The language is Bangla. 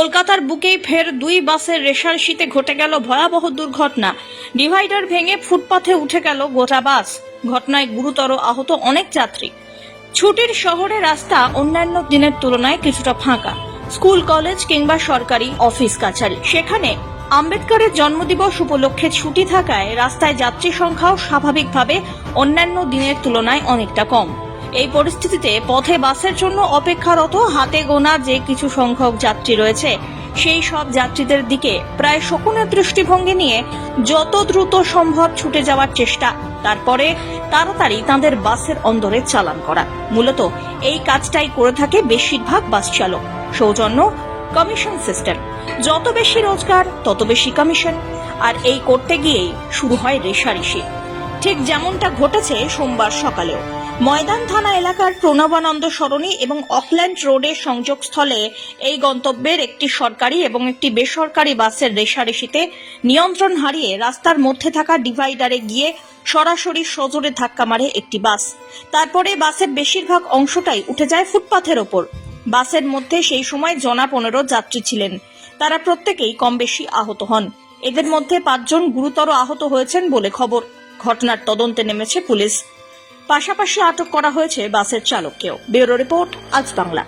কলকাতার বুকেই ফের দুই বাসের রেশার শীতে ঘটে গেল ভয়াবহ দুর্ঘটনা। ডিভাইডার ভেঙে ফুটপাথে উঠে গেল গোটা বাস। ঘটনায় গুরুতর আহত অনেক যাত্রী। ছুটির শহরে রাস্তা অন্যান্য দিনের তুলনায় কিছুটা ফাঁকা। স্কুল, কলেজ কিংবা সরকারি অফিস, কাছারি। সেখানে আম্বেদকরের জন্মদিবস উপলক্ষে ছুটি থাকায় রাস্তায় যাত্রী সংখ্যাও স্বাভাবিকভাবে অন্যান্য দিনের তুলনায় অনেকটা কম। এই পরিস্থিতিতে পথে বাসের জন্য অপেক্ষারত হাতে গোনা যে কিছু সংখ্যক যাত্রী রয়েছে, সেই সব যাত্রীদের দিকে প্রায় শকুনের দৃষ্টিভঙ্গি নিয়ে যত দ্রুত সম্ভব ছুটে যাওয়ার চেষ্টা, তারপরে তাড়াতাড়ি তাদের বাসের অন্দরে চালান করা। মূলত এই কাজটাই করে থাকে বেশিরভাগ বাস চালক। সৌজন্য কমিশন সিস্টেম যত বেশি রোজগার, তত বেশি কমিশন আর এই করতে গিয়েই শুরু হয় রেশারেশি। ঠিক যেমনটা ঘটেছে সোমবার সকালেও। ময়দান থানা এলাকার প্রণবানন্দ সরণি এবং অকল্যান্ড রোডের সংযোগস্থলে এই গন্তব্যের একটি সরকারি এবং একটি বেসরকারি বাসের রেশারেশিতে নিয়ন্ত্রণ হারিয়ে রাস্তার মধ্যে থাকা ডিভাইডারে গিয়ে সরাসরি সজোরে ধাক্কা মারে একটি বাস। তারপরে বাসের বেশিরভাগ অংশটাই উঠে যায় ফুটপাথের ওপর। বাসের মধ্যে সেই সময় জনা পনেরো যাত্রী ছিলেন। তারা প্রত্যেকেই কম বেশি আহত হন। এদের মধ্যে পাঁচজন গুরুতর আহত হয়েছেন বলে খবর। ঘটনার তদন্তে নেমেছে পুলিশ। পাশাপাশি আটক করা হয়েছে বাসের চালককেও। ব্যুরো রিপোর্ট আজ বাংলা।